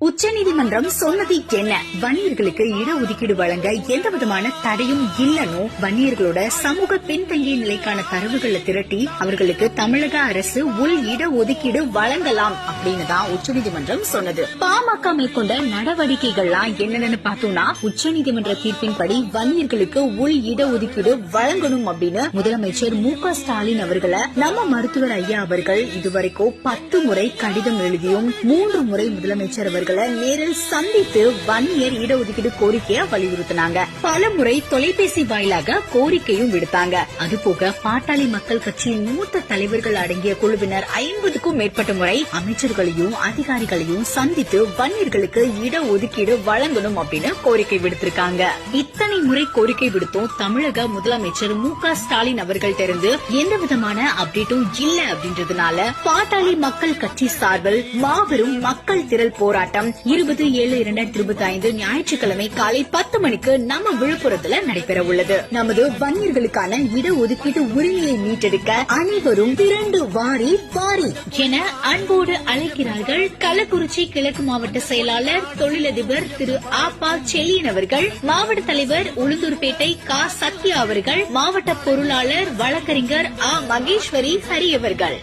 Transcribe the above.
உச்சநீதிமன்றம் சொன்னது என்ன? வன்னியர்களுக்கு இடஒதுக்கீடு வழங்க எந்த விதமான தடையும் இல்லனோ வன்னியர்களோட சமூக பின்தங்கிய நிலைக்கான தரவுகளை திரட்டி அவர்களுக்கு தமிழக அரசு உள் இடஒதுக்கீடு வழங்கலாம் அப்படின்னு தான் உச்சநீதிமன்றம் சொன்னது. பாமக மேற்கொண்ட நடவடிக்கைகள்லாம் என்னென்னு பார்த்தோம்னா உச்சநீதிமன்ற தீர்ப்பின்படி வன்னியர்களுக்கு உள் இடஒதுக்கீடு வழங்கணும் அப்படின்னு முதலமைச்சர் மு க ஸ்டாலின் அவர்களை நம்ம மருத்துவர் ஐயா அவர்கள் இதுவரைக்கும் பத்து முறை கடிதம் எழுதியும் மூன்று முறை முதலமைச்சர் அவர்கள் நேரில் சந்தித்து வன்னியர் இடஒதுக்கீடு கோரிக்கையை வலியுறுத்தினாங்க. பல முறை தொலைபேசி வாயிலாக கோரிக்கையும் விடுத்தாங்க. அதுபோக பாட்டாளி மக்கள் கட்சியின் மூத்த தலைவர்கள் அடங்கிய குழுவினர் ஐம்பதுக்கும் மேற்பட்ட முறை அமைச்சர்களையும் அதிகாரிகளையும் சந்தித்து வன்னியர்களுக்கு இடஒதுக்கீடு வழங்கணும் அப்படின்னு கோரிக்கை விடுத்திருக்காங்க. இத்தனை முறை கோரிக்கை விடுத்தும் தமிழக முதலமைச்சர் மு க ஸ்டாலின் அவர்கள் இருந்து எந்த விதமான அப்டேட்டும் இல்ல அப்படின்றதுனால பாட்டாளி மக்கள் கட்சி சார்பில் மாபெரும் மக்கள் திரள் போராட்டம் இருபது ஏழு இரண்டாயிரத்தி இருபத்தி ஐந்து ஞாயிற்றுக்கிழமை காலை பத்து மணிக்கு நம்ம விழுப்புரத்துல நடைபெற உள்ளது. நமது வன்னியர்களுக்கான இடஒதுக்கீட்டு உரிமையை மீட்டெடுக்க அனைவரும் திரண்டு வாரி வாரி என அன்போடு அழைக்கிறார்கள் கள்ளக்குறிச்சி கிழக்கு மாவட்ட செயலாளர் தொழிலதிபர் திரு ஆபா செல்லியன் அவர்கள் மாவட்ட தலைவர் உளுந்தூர்பேட்டை கா சத்யா அவர்கள் மாவட்ட பொருளாளர் வழக்கறிஞர் ஆ மகேஸ்வரி ஹரி அவர்கள்.